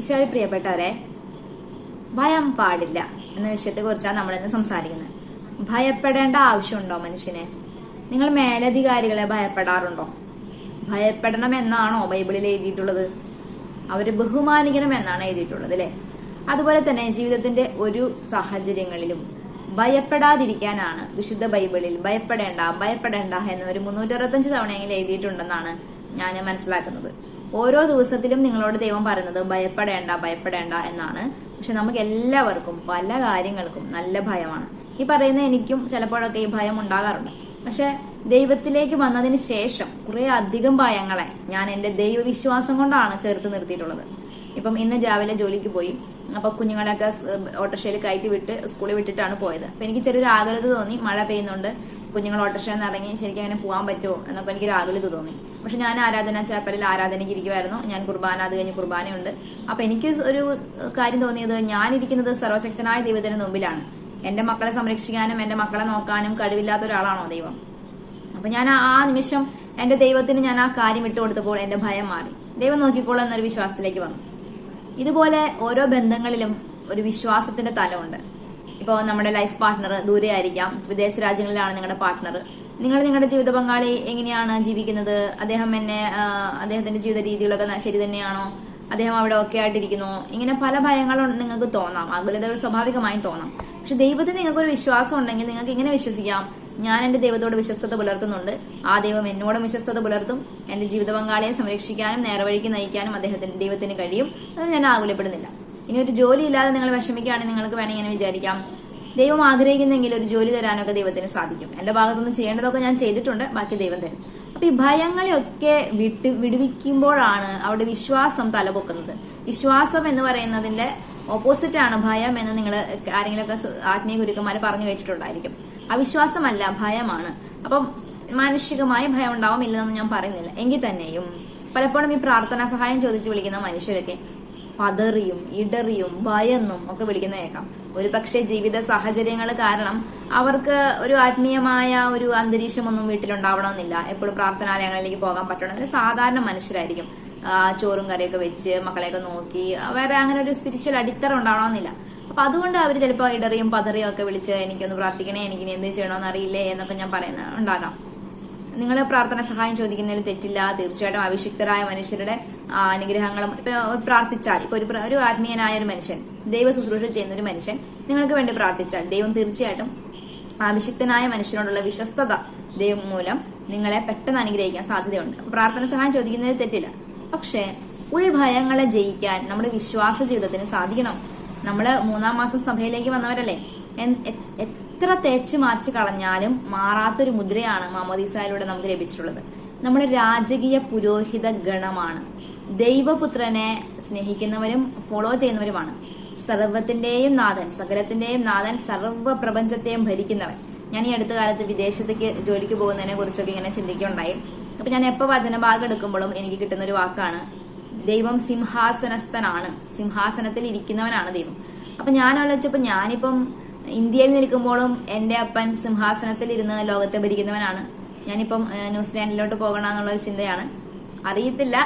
ഈശോയിൽ പ്രിയപ്പെട്ടവരെ ഭയം പാടില്ല എന്ന വിഷയത്തെ കുറിച്ചാണ് നമ്മൾ ഇന്ന് സംസാരിക്കുന്നത്. ഭയപ്പെടേണ്ട ആവശ്യമുണ്ടോ മനുഷ്യനെ? നിങ്ങൾ മേലധികാരികളെ ഭയപ്പെടാറുണ്ടോ? ഭയപ്പെടണം എന്നാണോ ബൈബിളിൽ എഴുതിയിട്ടുള്ളത്? അവരെ ബഹുമാനിക്കണം എന്നാണ് എഴുതിയിട്ടുള്ളത് അല്ലെ? അതുപോലെ തന്നെ ജീവിതത്തിന്റെ ഒരു സാഹചര്യങ്ങളിലും ഭയപ്പെടാതിരിക്കാനാണ് വിശുദ്ധ ബൈബിളിൽ ഭയപ്പെടേണ്ട ഭയപ്പെടേണ്ട എന്ന് ഒരു മുന്നൂറ്ററുപത്തഞ്ച് തവണയെങ്കിലും എഴുതിയിട്ടുണ്ടെന്നാണ് ഞാൻ മനസ്സിലാക്കുന്നത്. ഓരോ ദിവസത്തിലും നിങ്ങളോട് ദൈവം പറയുന്നത് ഭയപ്പെടേണ്ട ഭയപ്പെടേണ്ട എന്നാണ്. പക്ഷെ നമുക്ക് എല്ലാവർക്കും പല കാര്യങ്ങൾക്കും നല്ല ഭയമാണ്. ഈ പറയുന്ന എനിക്കും ചിലപ്പോഴൊക്കെ ഈ ഭയം ഉണ്ടാകാറുണ്ട്. പക്ഷെ ദൈവത്തിലേക്ക് വന്നതിന് ശേഷം കുറെ അധികം ഭയങ്ങളെ ഞാൻ എന്റെ ദൈവവിശ്വാസം കൊണ്ടാണ് ചേർത്ത് നിർത്തിയിട്ടുള്ളത്. ഇപ്പം ഇന്ന് രാവിലെ ജോലിക്ക് പോയി. അപ്പൊ കുഞ്ഞുങ്ങളെയൊക്കെ ഓട്ടോറിക്ഷയിൽ കയറ്റി വിട്ട് സ്കൂളിൽ വിട്ടിട്ടാണ് പോയത്. അപ്പൊ എനിക്ക് ചെറിയൊരു ആകുലത തോന്നി. മഴ പെയ്യുന്നുണ്ട്. കുഞ്ഞുങ്ങൾ ഓട്ടോറിക്ഷയിൽ നിന്ന് ഇറങ്ങി ശരിക്കും അങ്ങനെ പോകാൻ പറ്റുമോ എന്നൊക്കെ എനിക്ക് ഒരു തോന്നി. പക്ഷെ ഞാൻ ആരാധന ചാപ്പലിൽ ആരാധനയ്ക്ക് ഇരിക്കുമായിരുന്നു ഞാൻ കുർബാന അത് കഴിഞ്ഞ് കുർബാനയുണ്ട്. അപ്പൊ എനിക്ക് ഒരു കാര്യം തോന്നിയത് ഞാനിരിക്കുന്നത് സർവശക്തനായ ദൈവത്തിന് മുമ്പിലാണ്. എന്റെ മക്കളെ സംരക്ഷിക്കാനും എന്റെ മക്കളെ നോക്കാനും കഴിവില്ലാത്ത ഒരാളാണോ ദൈവം? അപ്പൊ ഞാൻ ആ നിമിഷം എന്റെ ദൈവത്തിന് ഞാൻ ആ കാര്യം ഇട്ടുകൊടുത്തപ്പോൾ എന്റെ ഭയം മാറി. ദൈവം നോക്കിക്കോളൂ എന്നൊരു വിശ്വാസത്തിലേക്ക് വന്നു. ഇതുപോലെ ഓരോ ബന്ധങ്ങളിലും ഒരു വിശ്വാസത്തിന്റെ തലമുണ്ട്. ഇപ്പോൾ നമ്മുടെ ലൈഫ് പാർട്ട്ണർ ദൂരെ ആയിരിക്കാം വിദേശ രാജ്യങ്ങളിലാണ് നിങ്ങളുടെ പാർട്ട്ണർ നിങ്ങൾ നിങ്ങളുടെ ജീവിത പങ്കാളി എങ്ങനെയാണ് ജീവിക്കുന്നത്? അദ്ദേഹം എന്നെ അദ്ദേഹത്തിന്റെ ജീവിത രീതികളൊക്കെ ശരി തന്നെയാണോ? അദ്ദേഹം അവിടെ ഒക്കെ ആയിട്ടിരിക്കുന്നു. ഇങ്ങനെ പല ഭയങ്ങളും നിങ്ങൾക്ക് തോന്നാം. ആകുലതകൾ സ്വാഭാവികമായും തോന്നാം. പക്ഷെ ദൈവത്തിന് നിങ്ങൾക്ക് ഒരു വിശ്വാസം ഉണ്ടെങ്കിൽ നിങ്ങൾക്ക് ഇങ്ങനെ വിശ്വസിക്കാം? ഞാൻ എന്റെ ദൈവത്തോട് വിശ്വസ്തത പുലർത്തുന്നുണ്ട്. ആ ദൈവം എന്നോടും വിശ്വസ്തത പുലർത്തും. എന്റെ ജീവിത പങ്കാളിയെ സംരക്ഷിക്കാനും നേർവഴിക്ക് നയിക്കാനും അദ്ദേഹത്തിന് ദൈവത്തിന് കഴിയും. അത് ഞാൻ ആകുലപ്പെടുന്നില്ല. ഇനി ഒരു ജോലി ഇല്ലാതെ നിങ്ങൾ വിഷമിക്കുകയാണെങ്കിൽ നിങ്ങൾക്ക് വേണമെങ്കിൽ ഇങ്ങനെ വിചാരിക്കാം. ദൈവം ആഗ്രഹിക്കുന്നെങ്കിൽ ഒരു ജോലി തരാനൊക്കെ ദൈവത്തിന് സാധിക്കും. എന്റെ ഭാഗത്തുനിന്ന് ചെയ്യേണ്ടതൊക്കെ ഞാൻ ചെയ്തിട്ടുണ്ട് ബാക്കി ദൈവം തരും. അപ്പൊ ഈ ഭയങ്ങളെയൊക്കെ വിട്ട് വിടുവിക്കുമ്പോഴാണ് അവിടെ വിശ്വാസം തലപൊക്കുന്നത്. വിശ്വാസം എന്ന് പറയുന്നതിന്റെ ഓപ്പോസിറ്റ് ആണ് ഭയം എന്ന് നിങ്ങൾ ആരെങ്കിലുമൊക്കെ ആത്മീയ ഗുരുക്കന്മാർ പറഞ്ഞു കേട്ടിട്ടുണ്ടായിരിക്കും. അവിശ്വാസമല്ല ഭയമാണ്. അപ്പം മാനുഷികമായ ഭയം ഉണ്ടാവും ഇല്ലെന്ന് ഞാൻ പറയുന്നില്ല. എങ്കിൽ തന്നെയും പലപ്പോഴും ഈ പ്രാർത്ഥനാ സഹായം ചോദിച്ച് വിളിക്കുന്ന മനുഷ്യരൊക്കെ പതറിയും ഇടറിയും ഭയന്നും ഒക്കെ വിളിക്കുന്ന കേൾക്കാം. ഒരു പക്ഷേ ജീവിത സാഹചര്യങ്ങൾ കാരണം അവർക്ക് ഒരു ആത്മീയമായ ഒരു അന്തരീക്ഷമൊന്നും വീട്ടിലുണ്ടാവണമെന്നില്ല. എപ്പോഴും പ്രാർത്ഥനാലയങ്ങളിലേക്ക് പോകാൻ പറ്റണമെന്നില്ല സാധാരണ മനുഷ്യരായിരിക്കും. ചോറും കറിയൊക്കെ വെച്ച് മക്കളെയൊക്കെ നോക്കി വേറെ അങ്ങനെ ഒരു സ്പിരിച്വൽ അടിത്തറ ഉണ്ടാവണമെന്നില്ല. അപ്പൊ അതുകൊണ്ട് അവർ ചിലപ്പോൾ ഇടറിയും പതറിയും ഒക്കെ വിളിച്ച് എനിക്കൊന്ന് പ്രാർത്ഥിക്കണേ എനിക്കിനി എന്ത് ചെയ്യണമെന്ന് അറിയില്ലേ എന്നൊക്കെ ഞാൻ പറയുന്ന ഉണ്ടാകാം. നിങ്ങൾ പ്രാർത്ഥന സഹായം ചോദിക്കുന്നതിൽ തെറ്റില്ല. തീർച്ചയായിട്ടും അഭിഷിക്തരായ മനുഷ്യരുടെ അനുഗ്രഹങ്ങളും ഇപ്പൊ പ്രാർത്ഥിച്ചാൽ ഇപ്പൊ ഒരു ഒരു ആത്മീയനായ ഒരു മനുഷ്യൻ ദൈവ ശുശ്രൂഷ ചെയ്യുന്ന ഒരു മനുഷ്യൻ നിങ്ങൾക്ക് വേണ്ടി പ്രാർത്ഥിച്ചാൽ ദൈവം തീർച്ചയായിട്ടും അഭിഷിക്തനായ മനുഷ്യനോടുള്ള വിശ്വസ്തത ദൈവം മൂലം നിങ്ങളെ പെട്ടെന്ന് അനുഗ്രഹിക്കാൻ സാധ്യതയുണ്ട്. പ്രാർത്ഥന സഹായം ചോദിക്കുന്നതിൽ തെറ്റില്ല. പക്ഷേ ഉൾഭയങ്ങളെ ജയിക്കാൻ നമ്മുടെ വിശ്വാസ ജീവിതത്തിന് സാധിക്കണം. നമ്മൾ മൂന്നാം മാസം സഭയിലേക്ക് വന്നവരല്ലേ? എത്ര തേച്ച് മാച്ച് കളഞ്ഞാലും മാറാത്തൊരു മുദ്രയാണ് മാമോദീസായിലൂടെ നമുക്ക് ലഭിച്ചിട്ടുള്ളത്. നമ്മുടെ രാജകീയ പുരോഹിത ഗണമാണ്. ദൈവപുത്രനെ സ്നേഹിക്കുന്നവരും ഫോളോ ചെയ്യുന്നവരുമാണ്. സർവത്തിന്റെയും നാഥൻ സകലത്തിന്റെയും നാഥൻ സർവ പ്രപഞ്ചത്തെയും ഭരിക്കുന്നവൻ. ഞാൻ ഈ അടുത്ത കാലത്ത് വിദേശത്തേക്ക് ജോലിക്ക് പോകുന്നതിനെ കുറിച്ചൊക്കെ ഇങ്ങനെ ചിന്തിക്കുകയുണ്ടായി. അപ്പൊ ഞാൻ എപ്പോ വചനഭാഗം എടുക്കുമ്പോഴും എനിക്ക് കിട്ടുന്ന ഒരു വാക്കാണ് ദൈവം സിംഹാസനസ്ഥനാണ്. സിംഹാസനത്തിൽ ഇരിക്കുന്നവനാണ് ദൈവം. അപ്പൊ ഞാൻ ആലോചിച്ചപ്പോ ഞാനിപ്പം ഇന്ത്യയിൽ നിൽക്കുമ്പോഴും എന്റെ അപ്പൻ സിംഹാസനത്തിൽ ഇരുന്ന് ലോകത്തെ ഭരിക്കുന്നവനാണ്. ഞാനിപ്പം ന്യൂസിലാൻഡിലോട്ട് പോകണമെന്നുള്ള ഒരു ചിന്തയാണ്. അറിയത്തില്ല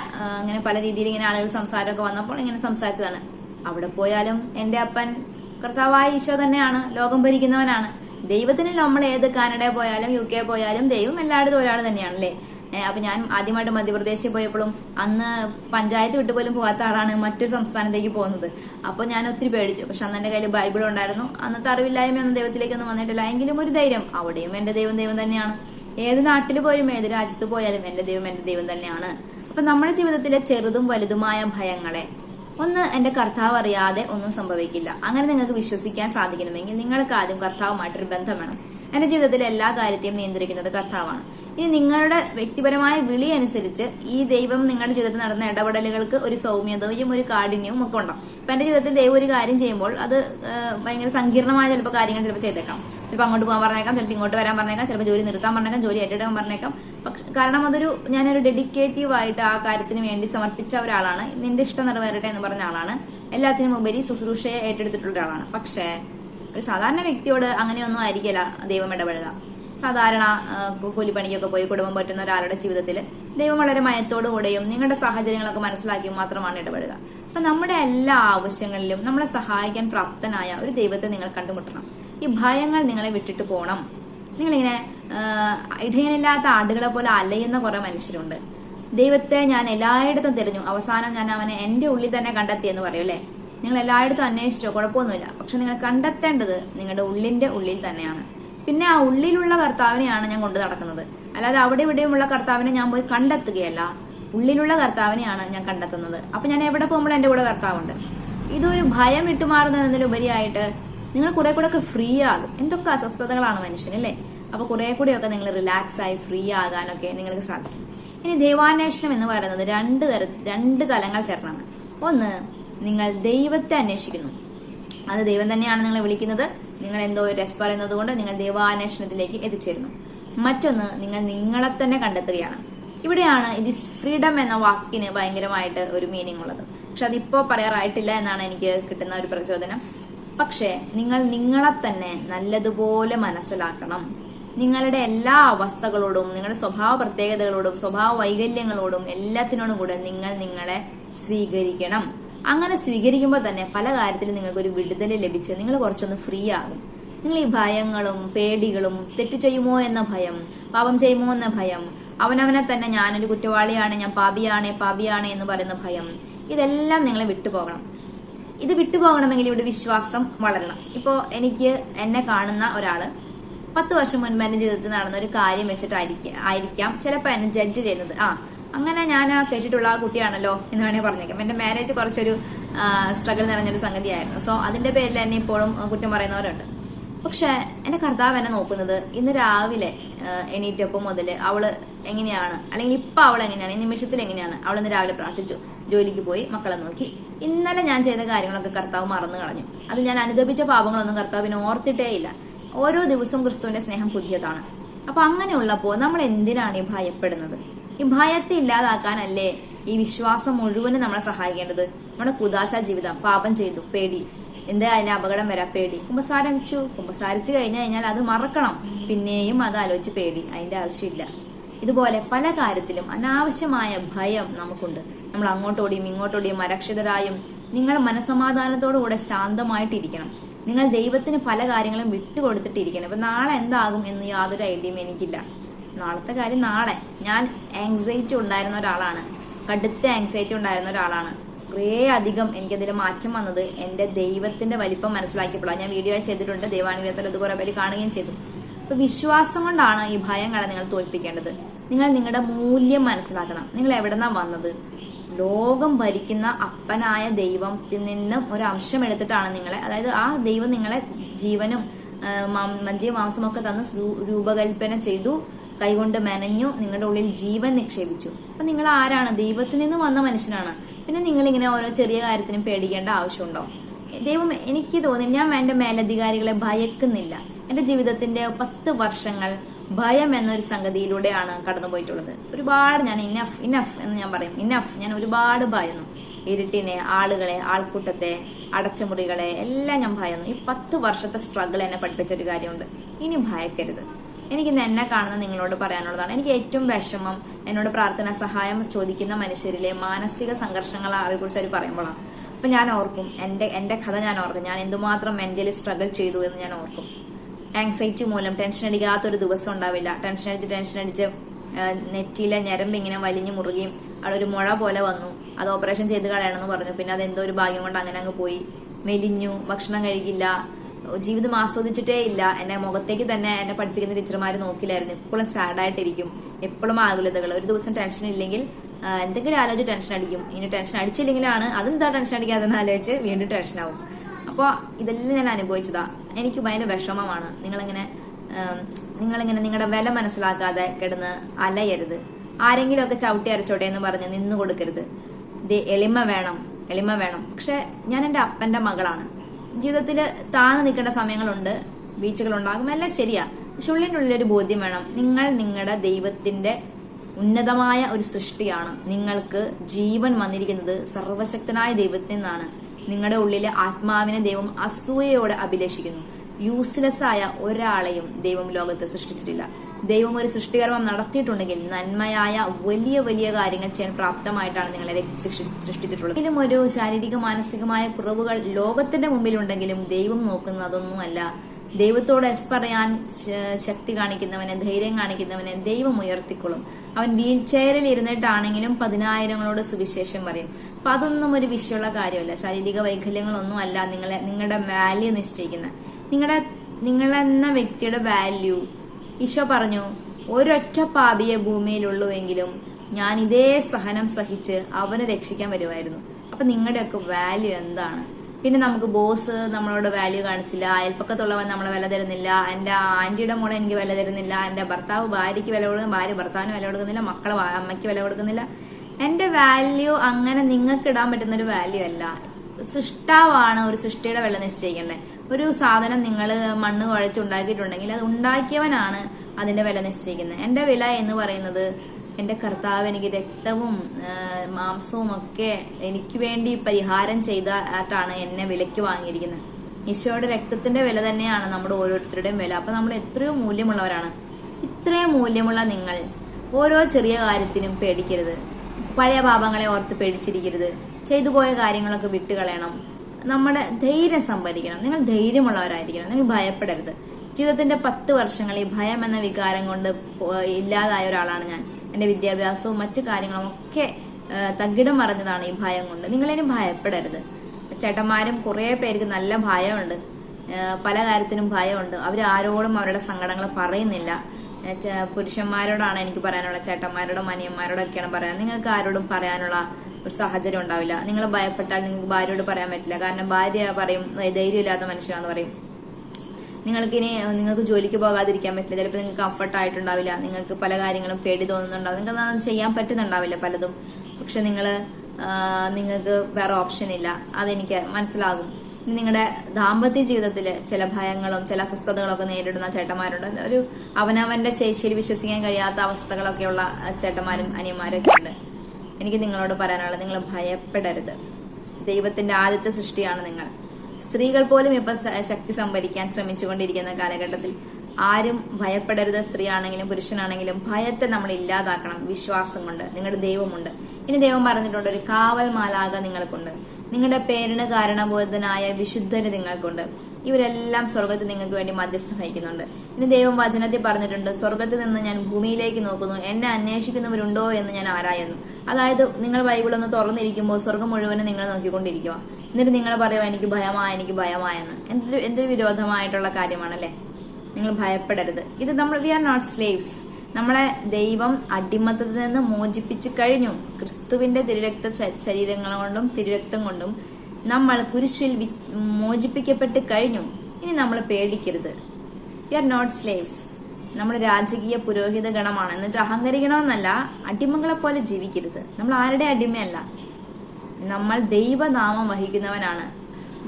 അങ്ങനെ പല രീതിയിൽ ഇങ്ങനെ ആളുകൾ സംസാരമൊക്കെ വന്നപ്പോൾ ഇങ്ങനെ സംസാരിച്ചതാണ്. അവിടെ പോയാലും എന്റെ അപ്പൻ കർത്താവായ ഈശോ തന്നെയാണ് ലോകം ഭരിക്കുന്നവനാണ്. ദൈവത്തിന് നമ്മൾ ഏത് കാനഡ പോയാലും യു കെ പോയാലും ദൈവം എല്ലായിടത്തും ഒരാൾ തന്നെയാണ് അല്ലേ ഏഹ് അപ്പൊ ഞാൻ ആദ്യമായിട്ട് മധ്യപ്രദേശിൽ പോയപ്പോഴും അന്ന് പഞ്ചായത്ത് വിട്ടു പോലും പോകാത്ത ആളാണ് മറ്റൊരു സംസ്ഥാനത്തേക്ക് പോകുന്നത്. അപ്പോൾ ഞാൻ ഒത്തിരി പേടിച്ചു. പക്ഷെ അന്ന് എന്റെ കയ്യിൽ ബൈബിൾ ഉണ്ടായിരുന്നു. അന്നത്തെ അറിവില്ലായ്മയൊന്നും ദൈവത്തിലേക്കൊന്നും വന്നിട്ടില്ല. എങ്കിലും ഒരു ധൈര്യം. അവിടെയും എന്റെ ദൈവം ദൈവം തന്നെയാണ്. ഏത് നാട്ടിൽ പോയും ഏത് രാജ്യത്ത് പോയാലും എന്റെ ദൈവം എന്റെ ദൈവം തന്നെയാണ്. അപ്പൊ നമ്മുടെ ജീവിതത്തിലെ ചെറുതും വലുതുമായ ഭയങ്ങളെ ഒന്ന് എന്റെ കർത്താവ് അറിയാതെ ഒന്നും സംഭവിക്കില്ല. അങ്ങനെ നിങ്ങൾക്ക് വിശ്വസിക്കാൻ സാധിക്കണമെങ്കിൽ നിങ്ങൾക്ക് ആദ്യം കർത്താവുമായിട്ടൊരു ബന്ധം വേണം. എന്റെ ജീവിതത്തിലെ എല്ലാ കാര്യത്തെയും നിയന്ത്രിക്കുന്നത് കർത്താവാണ്. ഇനി നിങ്ങളുടെ വ്യക്തിപരമായ വിളി അനുസരിച്ച് ഈ ദൈവം നിങ്ങളുടെ ജീവിതത്തിൽ നടന്ന ഇടപെടലുകൾക്ക് ഒരു സൗമ്യതയും ഒരു കാഠിന്യവും ഒക്കെ ഉണ്ടാവും. ഇപ്പൊ എന്റെ ജീവിതത്തിൽ ദൈവം ഒരു കാര്യം ചെയ്യുമ്പോൾ അത് ഭയങ്കര സങ്കീർണമായ ചിലപ്പോൾ കാര്യങ്ങൾ ചിലപ്പോൾ ചെയ്തേക്കാം. ചിലപ്പോൾ അങ്ങോട്ട് പോകാൻ പറഞ്ഞേക്കാം ചിലപ്പോൾ ഇങ്ങോട്ട് വരാൻ പറഞ്ഞേക്കാം ചിലപ്പോൾ ജോലി നിർത്താൻ പറഞ്ഞേക്കാം ജോലി ഏറ്റെടുക്കാൻ പറഞ്ഞേക്കാം. പക്ഷെ കാരണം അതൊരു ഞാനൊരു ഡെഡിക്കേറ്റീവ് ആയിട്ട് ആ കാര്യത്തിന് വേണ്ടി സമർപ്പിച്ച ഒരാളാണ്. നിന്റെ ഇഷ്ടം നിറവേറട്ടെ എന്ന് പറഞ്ഞ ആളാണ്. എല്ലാത്തിനും ഉപരി ശുശ്രൂഷയെ ഏറ്റെടുത്തിട്ടുള്ള ഒരാളാണ്. പക്ഷേ ഒരു സാധാരണ വ്യക്തിയോട് അങ്ങനെയൊന്നും ആയിരിക്കില്ല ദൈവം ഇടപെടുക. സാധാരണ കൂലിപ്പണിക്കൊക്കെ പോയി കുടുംബം പറ്റുന്ന ഒരാളുടെ ജീവിതത്തിൽ ദൈവം വളരെ മയത്തോടുകൂടെയും നിങ്ങളുടെ സാഹചര്യങ്ങളൊക്കെ മനസ്സിലാക്കിയും മാത്രമാണ് ഇടപെടുക. അപ്പൊ നമ്മുടെ എല്ലാ ആവശ്യങ്ങളിലും നമ്മളെ സഹായിക്കാൻ പ്രാപ്തനായ ഒരു ദൈവത്തെ നിങ്ങൾ കണ്ടുമുട്ടണം. ഈ ഭയങ്ങൾ നിങ്ങളെ വിട്ടിട്ട് പോകണം നിങ്ങളിങ്ങനെ ഇടയനില്ലാത്ത ആടുകളെ പോലെ അലയുന്ന കുറെ മനുഷ്യരുണ്ട്. ദൈവത്തെ ഞാൻ എല്ലായിടത്തും തിരഞ്ഞു. അവസാനം ഞാൻ അവനെ എന്റെ ഉള്ളിൽ തന്നെ കണ്ടെത്തി എന്ന് പറയും അല്ലേ? നിങ്ങൾ എല്ലായിടത്തും അന്വേഷിച്ചോ? കുഴപ്പമൊന്നുമില്ല. പക്ഷെ നിങ്ങൾ കണ്ടെത്തേണ്ടത് നിങ്ങളുടെ ഉള്ളിന്റെ ഉള്ളിൽ തന്നെയാണ്. പിന്നെ ആ ഉള്ളിലുള്ള കർത്താവിനെയാണ് ഞാൻ കൊണ്ടു നടക്കുന്നത്. അല്ലാതെ അവിടെ ഇവിടെയുമുള്ള കർത്താവിനെ ഞാൻ പോയി കണ്ടെത്തുകയല്ല. ഉള്ളിലുള്ള കർത്താവിനെയാണ് ഞാൻ കണ്ടെത്തുന്നത്. അപ്പൊ ഞാൻ എവിടെ പോകുമ്പോൾ എന്റെ കൂടെ കർത്താവുണ്ട്. ഇതൊരു ഭയം വിട്ടുമാറുന്നതിലുപരിയായിട്ട് നിങ്ങൾ കുറെ കൂടെ ഒക്കെ ഫ്രീ ആകും. എന്തൊക്കെ അസ്വസ്ഥതകളാണ് മനുഷ്യനല്ലേ അപ്പൊ കുറെ കൂടെയൊക്കെ നിങ്ങൾ റിലാക്സ് ആയി ഫ്രീ ആകാനൊക്കെ നിങ്ങൾക്ക് സാധിക്കും. ഇനി ദൈവാന്വേഷണം എന്ന് പറയുന്നത് രണ്ട് തര രണ്ട് തലങ്ങൾ ചേർന്നാണ്. ഒന്ന് നിങ്ങൾ ദൈവത്തെ അന്വേഷിക്കുന്നു. അത് ദൈവം തന്നെയാണ് നിങ്ങളെ വിളിക്കുന്നത്. നിങ്ങൾ എന്തോ ഒരു രസ് പറയുന്നത് കൊണ്ട് നിങ്ങൾ ദൈവാന്വേഷണത്തിലേക്ക് എത്തിച്ചേരുന്നു. മറ്റൊന്ന് നിങ്ങൾ നിങ്ങളെ തന്നെ കണ്ടെത്തുകയാണ്. ഇവിടെയാണ് ഇത് ഫ്രീഡം എന്ന വാക്കിന് ഭയങ്കരമായിട്ട് ഒരു മീനിങ് ഉള്ളത്. പക്ഷെ അതിപ്പോ പറയാറായിട്ടില്ല എന്നാണ് എനിക്ക് കിട്ടുന്ന ഒരു പ്രചോദനം. പക്ഷേ നിങ്ങൾ നിങ്ങളെ തന്നെ നല്ലതുപോലെ മനസ്സിലാക്കണം. നിങ്ങളുടെ എല്ലാ അവസ്ഥകളോടും നിങ്ങളുടെ സ്വഭാവ പ്രത്യേകതകളോടും സ്വഭാവ വൈകല്യങ്ങളോടും എല്ലാത്തിനോടും കൂടെ നിങ്ങൾ നിങ്ങളെ സ്വീകരിക്കണം. അങ്ങനെ സ്വീകരിക്കുമ്പോൾ തന്നെ പല കാര്യത്തിലും നിങ്ങൾക്ക് ഒരു വിടുതൽ ലഭിച്ച് നിങ്ങൾ കുറച്ചൊന്ന് ഫ്രീ ആകും. നിങ്ങൾ ഈ ഭയങ്ങളും പേടികളും തെറ്റ് ചെയ്യുമോ എന്ന ഭയം പാപം ചെയ്യുമോ എന്ന ഭയം അവനവനെ തന്നെ ഞാനൊരു കുറ്റവാളിയാണ് ഞാൻ പാപിയാണ് പാപിയാണ് എന്ന് പറയുന്ന ഭയം ഇതെല്ലാം നിങ്ങളെ വിട്ടുപോകണം. ഇത് വിട്ടുപോകണമെങ്കിൽ ഇവിടെ വിശ്വാസം വളരണം. ഇപ്പോൾ എനിക്ക് എന്നെ കാണുന്ന ഒരാൾ പത്ത് വർഷം മുൻപ് എന്റെ ജീവിതത്തിൽ നടന്ന ഒരു കാര്യം വെച്ചിട്ടായിരിക്കാം ആയിരിക്കാം. ചിലപ്പോൾ എന്നെ ജഡ്ജ് ചെയ്യുന്നത്. ആ അങ്ങനെ ഞാൻ കേട്ടിട്ടുള്ള ആ കുട്ടിയാണല്ലോ എന്ന് വേണമെങ്കിൽ പറഞ്ഞേക്കാം. എന്റെ മാരേജ് കുറച്ചൊരു സ്ട്രഗിൾ നിറഞ്ഞൊരു സംഗതിയായിരുന്നു. സോ അതിന്റെ പേരിൽ തന്നെ ഇപ്പോഴും കുറ്റം പറയുന്നവരുണ്ട്. പക്ഷെ എന്റെ കർത്താവ് എന്നെ നോക്കുന്നത് ഇന്ന് രാവിലെ എണീറ്റപ്പോൾ മുതൽ അവൾ എങ്ങനെയാണ് അല്ലെങ്കിൽ ഇപ്പൊ അവൾ എങ്ങനെയാണ് ഈ നിമിഷത്തിൽ എങ്ങനെയാണ് അവൾ ഇന്ന് രാവിലെ പ്രാർത്ഥിച്ചു ജോലിക്ക് പോയി മക്കളെ നോക്കി. ഇന്നലെ ഞാൻ ചെയ്ത കാര്യങ്ങളൊക്കെ കർത്താവ് മറന്നു കളഞ്ഞു. അത് ഞാൻ അനുദപിച്ച പാപങ്ങളൊന്നും കർത്താവിന് ഓർത്തിട്ടേ ഇല്ല. ഓരോ ദിവസവും ക്രിസ്തുവിന്റെ സ്നേഹം പുതിയതാണ്. അപ്പൊ അങ്ങനെയുള്ളപ്പോ നമ്മൾ എന്തിനാണ് ഈ ഭയപ്പെടുന്നത്? ഈ ഭയത്തെ ഇല്ലാതാക്കാനല്ലേ ഈ വിശ്വാസം മുഴുവനും നമ്മളെ സഹായിക്കേണ്ടത്? നമ്മുടെ കുദാശ ജീവിതം പാപം ചെയ്തു പേടി. എന്താ അതിന് അപകടം വരാ? പേടി. കുമ്പസാരിച്ചു കുമ്പസാരിച്ചു കഴിഞ്ഞു കഴിഞ്ഞാൽ അത് മറക്കണം. പിന്നെയും അത് ആലോചിച്ച് പേടി. അതിന്റെ ആവശ്യമില്ല. ഇതുപോലെ പല കാര്യത്തിലും അനാവശ്യമായ ഭയം നമുക്കുണ്ട്. നമ്മൾ അങ്ങോട്ടോടിയും ഇങ്ങോട്ടോടിയും അരക്ഷിതരായും നിങ്ങൾ മനസമാധാനത്തോടുകൂടെ ശാന്തമായിട്ടിരിക്കണം. നിങ്ങൾ ദൈവത്തിന് പല കാര്യങ്ങളും വിട്ടുകൊടുത്തിട്ടിരിക്കണം. അപ്പൊ നാളെ എന്താകും എന്ന് യാതൊരു ഐഡിയയും എനിക്കില്ല. നാളത്തെ കാര്യം നാളെ. ഞാൻ ആങ്സൈറ്റി ഉണ്ടായിരുന്ന ഒരാളാണ്. കടുത്ത ആങ്സൈറ്റി ഉണ്ടായിരുന്ന ഒരാളാണ്. കുറേ അധികം എനിക്കതിൽ മാറ്റം വന്നത് എന്റെ ദൈവത്തിന്റെ വലിപ്പം മനസ്സിലാക്കിയപ്പോഴാണ്. ഞാൻ വീഡിയോ ചെയ്തിട്ടുണ്ട്. ദൈവാനുഗ്രഹത്തിൽ അത് കുറെ പേര് കാണുകയും ചെയ്തു. അപ്പൊ വിശ്വാസം കൊണ്ടാണ് ഈ ഭയങ്ങളെ നിങ്ങൾ തോൽപ്പിക്കേണ്ടത്. നിങ്ങൾ നിങ്ങളുടെ മൂല്യം മനസ്സിലാക്കണം. നിങ്ങൾ എവിടെന്നാ വന്നത്? ലോകം ഭരിക്കുന്ന അപ്പനായ ദൈവത്തിൽ നിന്നും ഒരു അംശം എടുത്തിട്ടാണ് നിങ്ങളെ അതായത് ആ ദൈവം നിങ്ങളെ ജീവനും മഞ്ചയും മാംസമൊക്കെ തന്ന് രൂപകൽപ്പന ചെയ്തു. കൈകൊണ്ട് മെനഞ്ഞു നിങ്ങളുടെ ഉള്ളിൽ ജീവൻ നിക്ഷേപിച്ചു. അപ്പൊ നിങ്ങൾ ആരാണ്? ദൈവത്തിൽ നിന്ന് വന്ന മനുഷ്യനാണ്. പിന്നെ നിങ്ങൾ ഇങ്ങനെ ഓരോ ചെറിയ കാര്യത്തിനും പേടിക്കേണ്ട ആവശ്യമുണ്ടോ? ദൈവം എനിക്ക് തോന്നി ഞാൻ എന്റെ മേലധികാരികളെ ഭയക്കുന്നില്ല. എന്റെ ജീവിതത്തിന്റെ പത്ത് വർഷങ്ങൾ ഭയം എന്നൊരു സംഗതിയിലൂടെയാണ് കടന്നുപോയിട്ടുള്ളത്. ഒരുപാട് ഞാൻ ഇനഫ് ഇനഫ് എന്ന് ഞാൻ പറയും. ഇനഫ് ഞാൻ ഒരുപാട് ഭയന്നു ഇരുട്ടിനെ ആളുകളെ ആൾക്കൂട്ടത്തെ അടച്ചമുറികളെ എല്ലാം ഞാൻ ഭയന്നു ഈ പത്ത് വർഷത്തെ സ്ട്രഗിൾ എന്നെ പഠിപ്പിച്ച ഒരു കാര്യമുണ്ട്. ഇനി ഭയക്കരുത്. എനിക്കിന്ന് എന്നെ കാണുന്ന നിങ്ങളോട് പറയാനുള്ളതാണ്. എനിക്ക് ഏറ്റവും വിഷമം എന്നോട് പ്രാർത്ഥനാ സഹായം ചോദിക്കുന്ന മനുഷ്യരിലെ മാനസിക സംഘർഷങ്ങൾ അവയെക്കുറിച്ച് അവർ പറയുമ്പോഴാണ്. അപ്പൊ ഞാൻ ഓർക്കും എന്റെ എന്റെ കഥ ഞാൻ ഓർക്കും. ഞാൻ എന്തുമാത്രം മെന്റലി സ്ട്രഗിൾ ചെയ്തു എന്ന് ഞാൻ ഓർക്കും. ആങ്സൈറ്റി മൂലം ടെൻഷൻ അടിക്കാത്തൊരു ദിവസം ഉണ്ടാവില്ല. ടെൻഷൻ അടിച്ച് ടെൻഷൻ അടിച്ച് നെറ്റിയിലെ ഞരമ്പ് ഇങ്ങനെ വലിഞ്ഞു മുറുകയും അവിടെ ഒരു മുഴ പോലെ വന്നു. അത് ഓപ്പറേഷൻ ചെയ്ത് കളയണമെന്ന് പറഞ്ഞു. പിന്നെ അത് എന്തോ ഒരു ഭാഗ്യം കൊണ്ട് അങ്ങനെ അങ്ങ് പോയി. മെലിഞ്ഞു ഭക്ഷണം കഴിക്കില്ല. ജീവിതം ആസ്വദിച്ചിട്ടേ ഇല്ല. എന്നെ മുഖത്തേക്ക് തന്നെ എന്നെ പഠിപ്പിക്കുന്ന ടീച്ചർമാർ നോക്കില്ലായിരുന്നു. എപ്പോഴും സാഡായിട്ടിരിക്കും എപ്പോഴും ആകുലതകൾ ഒരു ദിവസം ടെൻഷൻ ഇല്ലെങ്കിൽ എന്തെങ്കിലും ആലോചിച്ച് ടെൻഷൻ അടിക്കും. ഇനി ടെൻഷൻ അടിച്ചില്ലെങ്കിലാണ് അതെന്താ ടെൻഷൻ അടിക്കാതെന്ന് ആലോചിച്ച് വീണ്ടും ടെൻഷൻ ആവും. അപ്പോൾ ഇതെല്ലാം ഞാൻ അനുഭവിച്ചതാ. എനിക്ക് ഭയങ്കര വിഷമമാണ്. നിങ്ങളിങ്ങനെ നിങ്ങളിങ്ങനെ നിങ്ങളുടെ വില മനസ്സിലാക്കാതെ കിടന്ന് അലയരുത്. ആരെങ്കിലും ഒക്കെ ചവിട്ടി അരച്ചോട്ടെ എന്ന് പറഞ്ഞ് നിന്ന് കൊടുക്കരുത്. ഇത് എളിമ വേണം. എളിമ വേണം. പക്ഷെ ഞാൻ എന്റെ അപ്പന്റെ മകളാണ്. ജീവിതത്തിൽ താഴ്ന്നു നിൽക്കേണ്ട സമയങ്ങളുണ്ട്. വീഴ്ചകളുണ്ടാകും. എല്ലാം ശരിയാ. പക്ഷെ ഉള്ളിന്റെ ഉള്ളിലൊരു ബോധ്യം വേണം. നിങ്ങൾ നിങ്ങളുടെ ദൈവത്തിന്റെ ഉന്നതമായ ഒരു സൃഷ്ടിയാണ്. നിങ്ങൾക്ക് ജീവൻ വന്നിരിക്കുന്നത് സർവശക്തനായ ദൈവത്തിൽ നിന്നാണ്. നിങ്ങളുടെ ഉള്ളിലെ ആത്മാവിനെ ദൈവം അസൂയയോടെ അഭിലഷിക്കുന്നു. യൂസ്ലെസ് ആയ ഒരാളെയും ദൈവം ലോകത്ത് സൃഷ്ടിച്ചിട്ടില്ല. ദൈവം ഒരു സൃഷ്ടികർമ്മം നടത്തിയിട്ടുണ്ടെങ്കിൽ നന്മയായ വലിയ വലിയ കാര്യങ്ങൾ ചെയ്യാൻ പ്രാപ്തമായിട്ടാണ് നിങ്ങളെ സൃഷ്ടിച്ചിട്ടുള്ളത്. ഇതിലും ഒരു ശാരീരിക മാനസികമായ കുറവുകൾ ലോകത്തിന്റെ മുമ്പിലുണ്ടെങ്കിലും ദൈവം നോക്കുന്നത് അതൊന്നുമല്ല. ദൈവത്തോട് എസ് പറയാൻ ശക്തി കാണിക്കുന്നവനെ ധൈര്യം കാണിക്കുന്നവനെ ദൈവം ഉയർത്തിക്കൊള്ളും. അവൻ വീൽ ചെയറിൽ ഇരുന്നിട്ടാണെങ്കിലും പതിനായിരങ്ങളോട് സുവിശേഷം പറയും. അപ്പൊ അതൊന്നും ഒരു വിഷയമുള്ള കാര്യമല്ല. ശാരീരിക വൈകല്യങ്ങളൊന്നും അല്ല നിങ്ങളെ നിങ്ങളുടെ വാല്യൂ നിശ്ചയിക്കുന്ന നിങ്ങളുടെ നിങ്ങളെന്ന വ്യക്തിയുടെ വാല്യൂ ഈശോ പറഞ്ഞു ഒരൊറ്റ പാപിയെ ഭൂമിയിലുള്ളൂവെങ്കിലും ഞാൻ ഇതേ സഹനം സഹിച്ച് അവനെ രക്ഷിക്കാൻ വരുമായിരുന്നു. അപ്പൊ നിങ്ങളുടെയൊക്കെ വാല്യൂ എന്താണ്? പിന്നെ നമുക്ക് ബോസ് നമ്മളോട് വാല്യൂ കാണിച്ചില്ല അയൽപ്പക്കത്തുള്ളവൻ നമ്മളെ വില തരുന്നില്ല എന്റെ ആന്റിയുടെ മോളെ എനിക്ക് വില തരുന്നില്ല എന്റെ ഭർത്താവ് ഭാര്യയ്ക്ക് വില കൊടുക്കുന്നു ഭാര്യ ഭർത്താവിന് വില കൊടുക്കുന്നില്ല മക്കളെ അമ്മയ്ക്ക് വില കൊടുക്കുന്നില്ല. എന്റെ വാല്യൂ അങ്ങനെ നിങ്ങൾക്ക് ഇടാൻ പറ്റുന്ന ഒരു വാല്യൂ അല്ല. സൃഷ്ടാവാണ് ഒരു സൃഷ്ടിയുടെ വില നിശ്ചയിക്കേണ്ടത്. ഒരു സാധനം നിങ്ങൾ മണ്ണ് കുഴച്ചുണ്ടാക്കിയിട്ടുണ്ടെങ്കിൽ അത് ഉണ്ടാക്കിയവനാണ് അതിന്റെ വില നിശ്ചയിക്കുന്നത്. എന്റെ വില എന്ന് പറയുന്നത് എന്റെ കർത്താവ് എനിക്ക് രക്തവും മാംസവും ഒക്കെ എനിക്ക് വേണ്ടി പരിഹാരം ചെയ്തായിട്ടാണ് എന്നെ വിലയ്ക്ക് വാങ്ങിയിരിക്കുന്നത്. ഈശോയുടെ രക്തത്തിന്റെ വില തന്നെയാണ് നമ്മുടെ ഓരോരുത്തരുടെയും വില. അപ്പൊ നമ്മൾ എത്രയോ മൂല്യമുള്ളവരാണ്. ഇത്രയും മൂല്യമുള്ള നിങ്ങൾ ഓരോ ചെറിയ കാര്യത്തിനും പേടിക്കരുത്. പഴയ പാപങ്ങളെ ഓർത്ത് പേടിച്ചിരിക്കരുത്. ചെയ്തു പോയ കാര്യങ്ങളൊക്കെ വിട്ടുകളയണം. നമ്മുടെ ധൈര്യം സംഭരിക്കണം. നിങ്ങൾ ധൈര്യമുള്ളവരായിരിക്കണം. നിങ്ങൾ ഭയപ്പെടരുത്. ജീവിതത്തിന്റെ പത്ത് വർഷങ്ങളിൽ ഭയം എന്ന വികാരം കൊണ്ട് ഇല്ലാതായ ഒരാളാണ് ഞാൻ. എന്റെ വിദ്യാഭ്യാസവും മറ്റു കാര്യങ്ങളും ഒക്കെ തകിടം മറിഞ്ഞതാണ് ഈ ഭയം കൊണ്ട്. നിങ്ങളിനി ഭയപ്പെടരുത്. ചേട്ടന്മാരും കുറെ പേർക്ക് നല്ല ഭയമുണ്ട്. പല കാര്യത്തിനും ഭയമുണ്ട്. അവർ ആരോടും അവരുടെ സങ്കടങ്ങൾ പറയുന്നില്ല. പുരുഷന്മാരോടാണ് എനിക്ക് പറയാനുള്ള ചേട്ടന്മാരോടും അനിയന്മാരോടൊക്കെയാണ് പറയാൻ നിങ്ങൾക്ക് ആരോടും പറയാനുള്ള ഒരു സാഹചര്യം ഉണ്ടാവില്ല. നിങ്ങൾ ഭയപ്പെട്ടാൽ നിങ്ങൾക്ക് ഭാര്യയോട് പറയാൻ പറ്റില്ല. കാരണം ഭാര്യ പറയും ധൈര്യമില്ലാത്ത മനുഷ്യനാന്ന് പറയും. നിങ്ങൾക്ക് ഇനി നിങ്ങൾക്ക് ജോലിക്ക് പോകാതിരിക്കാൻ പറ്റില്ല. ചിലപ്പോൾ നിങ്ങൾക്ക് കംഫർട്ട് ആയിട്ടുണ്ടാവില്ല. നിങ്ങൾക്ക് പല കാര്യങ്ങളും പേടി തോന്നുന്നുണ്ടാവും. നിങ്ങൾക്ക് അതൊന്നും ചെയ്യാൻ പറ്റുന്നുണ്ടാവില്ല പലതും. പക്ഷെ നിങ്ങൾ നിങ്ങൾക്ക് വേറെ ഓപ്ഷൻ ഇല്ല. അതെനിക്ക് മനസ്സിലാകും. നിങ്ങളുടെ ദാമ്പത്യ ജീവിതത്തിൽ ചില ഭയങ്ങളും ചില അസ്വസ്ഥതകളൊക്കെ നേരിടുന്ന ചേട്ടന്മാരുണ്ട്. ഒരു അവനവന്റെ ശേഷിയിൽ വിശ്വസിക്കാൻ കഴിയാത്ത അവസ്ഥകളൊക്കെയുള്ള ചേട്ടന്മാരും അനിയന്മാരൊക്കെ ഉണ്ട്. എനിക്ക് നിങ്ങളോട് പറയാനുള്ളത് നിങ്ങൾ ഭയപ്പെടരുത്. ദൈവത്തിന്റെ ആദ്യത്തെ സൃഷ്ടിയാണ് നിങ്ങൾ. സ്ത്രീകൾ പോലും ഇപ്പൊ ശക്തി സംഭരിക്കാൻ ശ്രമിച്ചുകൊണ്ടിരിക്കുന്ന കാലഘട്ടത്തിൽ ആരും ഭയപ്പെടരുത്. സ്ത്രീ ആണെങ്കിലും പുരുഷനാണെങ്കിലും ഭയത്തെ നമ്മൾ ഇല്ലാതാക്കണം. വിശ്വാസം കൊണ്ട്. നിങ്ങളുടെ ദൈവമുണ്ട്. ഇനി ദൈവം പറഞ്ഞിട്ടുണ്ട് ഒരു കാവൽ മാലാക നിങ്ങൾക്കുണ്ട്. നിങ്ങളുടെ പേരിന് കാരണബോധനായ വിശുദ്ധര് നിങ്ങൾക്കുണ്ട്. ഇവരെല്ലാം സ്വർഗത്തിൽ നിങ്ങൾക്ക് വേണ്ടി മധ്യസ്ഥം വഹിക്കുന്നുണ്ട്. ഇനി ദൈവം വചനത്തിൽ പറഞ്ഞിട്ടുണ്ട് സ്വർഗത്തിൽ നിന്ന് ഞാൻ ഭൂമിയിലേക്ക് നോക്കുന്നു. എന്നെ അന്വേഷിക്കുന്നവരുണ്ടോ എന്ന് ഞാൻ ആരായുന്നു. അതായത് നിങ്ങൾ ബൈബിൾ ഒന്ന് തുറന്നിരിക്കുമ്പോൾ സ്വർഗം മുഴുവനും നിങ്ങൾ നോക്കിക്കൊണ്ടിരിക്കുക. എന്നിട്ട് നിങ്ങൾ പറയുക എനിക്ക് ഭയമായ എനിക്ക് ഭയമായെന്ന് എന്തൊരു എന്തൊരു വിരോധമായിട്ടുള്ള കാര്യമാണല്ലേ? നിങ്ങൾ ഭയപ്പെടരുത്. ഇത് നമ്മൾ വി ആർ നോട്ട് സ്ലേവ്സ് നമ്മളെ ദൈവം അടിമത്തത്തിൽ നിന്ന് മോചിപ്പിച്ചു കഴിഞ്ഞു. ക്രിസ്തുവിന്റെ തിരുരക്ത ശരീരങ്ങൾ കൊണ്ടും തിരുരക്തം കൊണ്ടും നമ്മൾ കുരിശിൽ മോചിപ്പിക്കപ്പെട്ട് കഴിഞ്ഞു. ഇനി നമ്മൾ പേടിക്കരുത്. യു ആർ നോട്ട് സ്ലേവ്സ് നമ്മൾ രാജകീയ പുരോഹിത ഗണമാണ്. എന്ന് വെച്ചാൽ അഹങ്കരിക്കണമെന്നല്ല അടിമകളെ പോലെ ജീവിക്കരുത്. നമ്മൾ ആരുടെ അടിമയല്ല. നമ്മൾ ദൈവനാമം വഹിക്കുന്നവനാണ്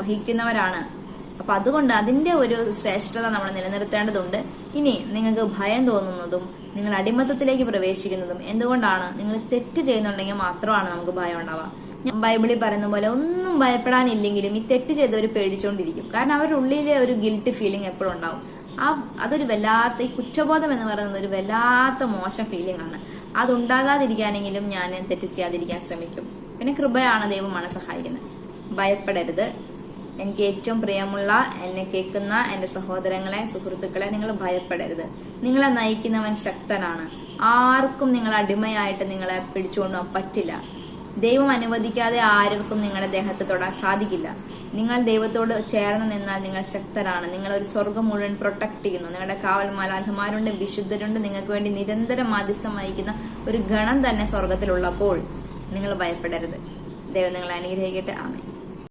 വഹിക്കുന്നവരാണ്. അപ്പൊ അതുകൊണ്ട് അതിന്റെ ഒരു ശ്രേഷ്ഠത നമ്മൾ നിലനിർത്തേണ്ടതുണ്ട്. ഇനി നിങ്ങൾക്ക് ഭയം തോന്നുന്നതും നിങ്ങൾ അടിമത്തത്തിലേക്ക് പ്രവേശിക്കുന്നതും എന്തുകൊണ്ടാണ് നിങ്ങൾ തെറ്റ് ചെയ്യുന്നുണ്ടെങ്കിൽ മാത്രമാണ് നമുക്ക് ഭയം ഉണ്ടാവുക. ഞാൻ ബൈബിളിൽ പറയുന്ന പോലെ ഒന്നും ഭയപ്പെടാനില്ലെങ്കിലും ഈ തെറ്റ് ചെയ്തവർ പേടിച്ചുകൊണ്ടിരിക്കും കാരണം അവരുടെ ഉള്ളിലെ ഒരു ഗിൽട്ട് ഫീലിംഗ് എപ്പോഴും ഉണ്ടാവും. ആ അതൊരു വല്ലാത്ത ഈ കുറ്റബോധം എന്ന് പറയുന്നത് ഒരു വല്ലാത്ത മോശം ഫീലിംഗ് ആണ്. അതുണ്ടാകാതിരിക്കാനെങ്കിലും ഞാൻ തെറ്റ് ചെയ്യാതിരിക്കാൻ ശ്രമിക്കും. പിന്നെ കൃപയാണ് ദൈവമാണ് സഹായിക്കുന്നത്. ഭയപ്പെടരുത്. എനിക്ക് ഏറ്റവും പ്രിയമുള്ള എന്നെ കേൾക്കുന്ന എന്റെ സഹോദരങ്ങളെ സുഹൃത്തുക്കളെ നിങ്ങൾ ഭയപ്പെടരുത്. നിങ്ങളെ നയിക്കുന്നവൻ ശക്തനാണ്. ആർക്കും നിങ്ങൾ അടിമയായിട്ട് നിങ്ങളെ പിടിച്ചുകൊണ്ടുപോകാൻ പറ്റില്ല. ദൈവം അനുവദിക്കാതെ ആർക്കും നിങ്ങളുടെ ദേഹത്തെ തൊടാൻ സാധിക്കില്ല. നിങ്ങൾ ദൈവത്തോട് ചേർന്ന് നിന്നാൽ നിങ്ങൾ ശക്തരാണ്. നിങ്ങൾ ഒരു സ്വർഗം മുഴുവൻ പ്രൊട്ടക്ട് ചെയ്യുന്നു. നിങ്ങളുടെ കാവൽ മാലാഖമാരുണ്ട് വിശുദ്ധരുണ്ട്. നിങ്ങൾക്ക് വേണ്ടി നിരന്തരം മാധ്യസ്ഥം വഹിക്കുന്ന ഒരു ഗണം തന്നെ സ്വർഗത്തിലുള്ളപ്പോൾ നിങ്ങൾ ഭയപ്പെടരുത്. ദൈവം നിങ്ങളെ അനുഗ്രഹിക്കട്ടെ. ആമേ